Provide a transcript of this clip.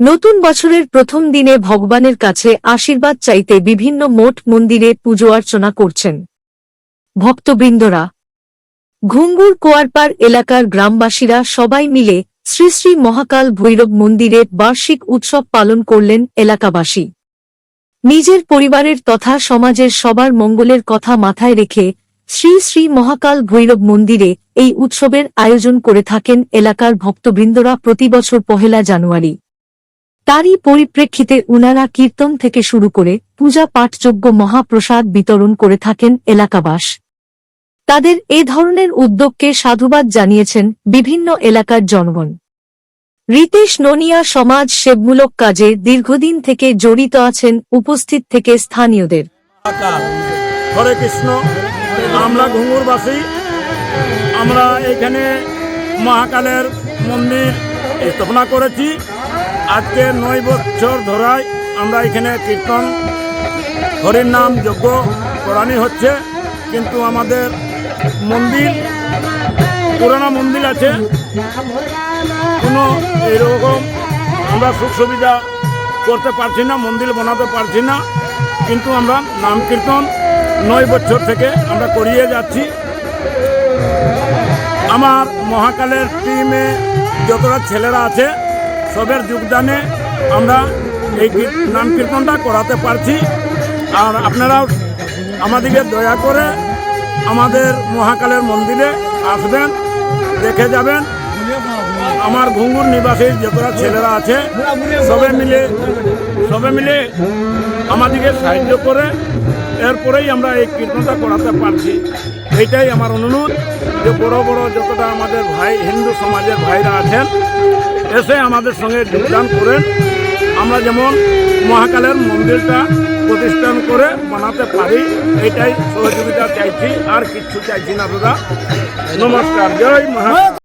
নতুন বছরের প্রথম দিনে ভগবানের কাছে আশীর্বাদ চাইতে বিভিন্ন মোট মন্দিরে পুজো অর্চনা করছেন। ভক্তবৃন্দরা, ঘুঙ্গুর কোয়ারপার এলাকার গ্রামবাসীরা সবাই মিলে শ্রী শ্রী মহাকাল ভৈরব মন্দিরে বার্ষিক উৎসব পালন করলেন এলাকাবাসী। নিজের পরিবারের তথা সমাজের সবার মঙ্গলের কথা মাথায় রেখে শ্রী শ্রী মহাকাল ভৈরব মন্দিরে এই উৎসবের আয়োজন করে থাকেন এলাকার ভক্তবৃন্দরা প্রতিবছর পহেলা জানুয়ারি। তারই পরিপ্রেক্ষিতে উনারা কীর্তন থেকে শুরু করে পূজা পাঠযোগ্য মহাপ্রসাদ বিতরণ করে থাকেন এলাকাবাস। তাদের এ ধরনের উদ্যোগকে সাধুবাদ জানিয়েছেন বিভিন্ন এলাকার জনগণ। রিতেশ ননিয়া সমাজ সেবমূলক কাজে দীর্ঘদিন থেকে জড়িত আছেন, উপস্থিত থেকে স্থানীয়দের। হরে কৃষ্ণ, আমরা ঘুঙুরবাসী, আমরা এখানে মহাকালের মন্দির স্থাপনা করেছি। আজকে নয় বছর ধরায় আমরা এখানে কীর্তন, হরির নাম যজ্ঞ করানি হচ্ছে, কিন্তু আমাদের মন্দির, পুরানো মন্দির আছে। কোনো এরকম আমরা সুখ সুবিধা করতে পারছি না, মন্দির বানাতে পারছি না, কিন্তু আমরা নাম কীর্তন নয় বছর থেকে আমরা করিয়ে যাচ্ছি। আমার মহাকালের টিমে যতটা ছেলেরা আছে সবের যোগদানে আমরা এই নাম কীর্তনটা করাতে পারছি। আর আপনারাও আমাদেরকে দয়া করে আমাদের মহাকালের মন্দিরে আসবেন, দেখে যাবেন। আমার ঘুঙ্গুর নিবাসী যতটা ছেলেরা আছে, সবে মিলে সবে মিলে আমাদেরকে সাহায্য করে এরপরেই আমরা এই কীর্তনটা করাতে পারছি। এইটাই আমার অনুরোধ যে বড় বড় যতটা আমাদের ভাই, হিন্দু সমাজের ভাইরা আছেন এসে আমাদের সঙ্গে যোগদান করেন। আমরা যেমন মহাকালের মন্দিরটা প্রতিষ্ঠান করে বানাতে পারি, এটাই সহযোগিতা চাইছি, আর কিছু চাইছি না দাদা। নমস্কার, জয় মহা